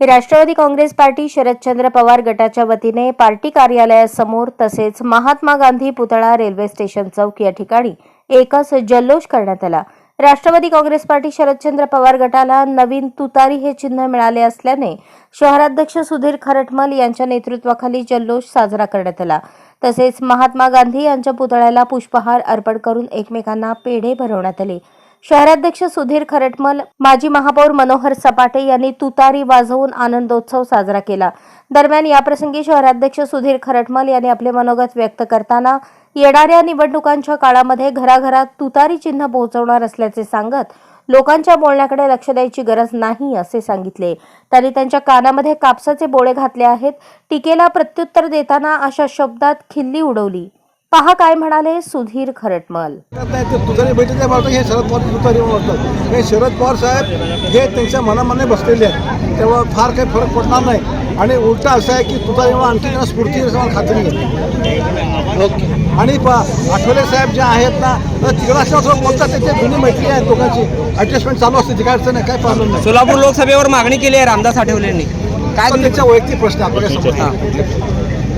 Rashtrawadi Congress party Sharadchandra Pawar गटाच्या वतीने party कार्यालयासमोर तसेच महात्मा गांधी पुतळा रेल्वे स्टेशन चौक या ठिकाणी एकच जल्लोष करण्यात आला. राष्ट्रवादी काँग्रेस पार्टी शरदचंद्र पवार गटाला नवीन तुतारी हे चिन्ह मिळाले असल्याने शहराध्यक्ष सुधीर खरटमल यांच्या नेतृत्वाखाली जल्लोष साजरा करण्यात आला. तसेच महात्मा गांधी यांच्या पुतळ्याला पुष्पहार अर्पण करून एकमेकांना पेढे भरवण्यात आले. शहराध्यक्ष सुधीर खरटमल माजी महापौर मनोहर सपाटे यांनी तुतारी वाजवून आनंदोत्सव साजरा केला. दरम्यान याप्रसंगी शहराध्यक्ष सुधीर खरटमल यांनी आपले मनोगत व्यक्त करताना येणाऱ्या निवडणुकांच्या काळामध्ये घराघरात तुतारी चिन्ह पोहोचवणार असल्याचे सांगत लोकांच्या बोलण्याकडे लक्ष द्यायची गरज नाही असे सांगितले. त्यांनी त्यांच्या कानामध्ये कापसाचे बोळे घातले आहेत. टीकेला प्रत्युत्तर देताना अशा शब्दात खिल्ली उडवली. पहा काय म्हणाले सुधीर खरटमल. बैठक हे शरद पवार हे शरद पवार साहेब हे त्यांच्या मनामाने बसलेले आहेत तेव्हा फार काही फरक पडणार नाही. आणि उलटा असं आहे की तुतारीमुळे आणखी त्यांना स्फूर्ती खात्री आहे आणि पा आठवले साहेब जे आहेत ना तर तिकडं असं बोलतात त्याची जुनी मैत्री आहे दोघांची. ॲडजस्टमेंट चालू असते ती काय अडचण नाही काय प्रॉब्लेम नाही. सोलापूर लोकसभेवर मागणी केली आहे रामदास आठवलेंनी. काय त्यांचा वैयक्तिक प्रश्न आपल्याला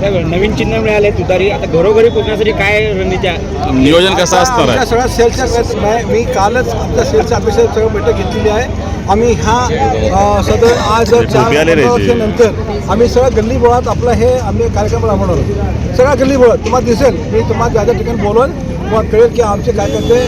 नवीन चिन्ह मिळाले तुतारी. आता घरोघरी पोहोचण्यासाठी काय रणनीती आहे? नियोजन कसं असणार आहे? सगळ्या सेलच्या मी कालच आमच्या सेलच्या अपेक्षा सगळं बैठक घेतलेली आहे. आम्ही हा सदर आज चार उभी आले रे पंधरा जी. वर्षानंतर आम्ही सगळं गल्ली बोळात आपलं हे आम्ही कार्यक्रम राबवणार आहोत. सगळ्या गल्ली बोळात तुम्हाला दिसेल मी तुम्हाला ज्या ज्या ठिकाणी बोलवून तुम्हाला कळेल की आमचे कार्यकर्ते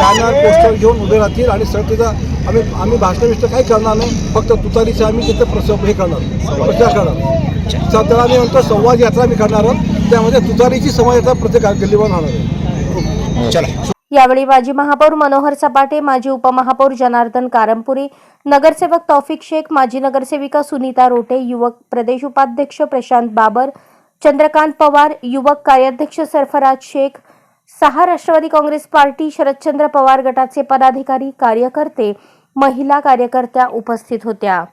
बॅनर पोस्टर घेऊन उभे राहतील आणि सर तिथं आम्ही आम्ही भाषण बिष्ट काही करणार नाही फक्त तुतारीचं आम्ही तिथं प्रस हे करणार प्रचार करणार त्याला आम्ही म्हणतो संवाद यात्रा आम्ही करणार आहोत. त्यामध्ये तुतारीची संवाद यात्रा प्रत्येक गल्लीवर होणार आहे. यावेळी माजी महापौर मनोहर सपाटे माजी उपमहापौर जनार्दन कारंपुरी नगरसेवक तौफिक शेख माजी नगरसेविका सुनीता रोटे युवक प्रदेश उपाध्यक्ष प्रशांत बाबर चंद्रकांत पवार युवक कार्याध्यक्ष सरफराज शेख सहा राष्ट्रवादी काँग्रेस पार्टी शरदचंद्र पवार गटाचे पदाधिकारी कार्यकर्ते महिला कार्यकर्त्या उपस्थित होत्या.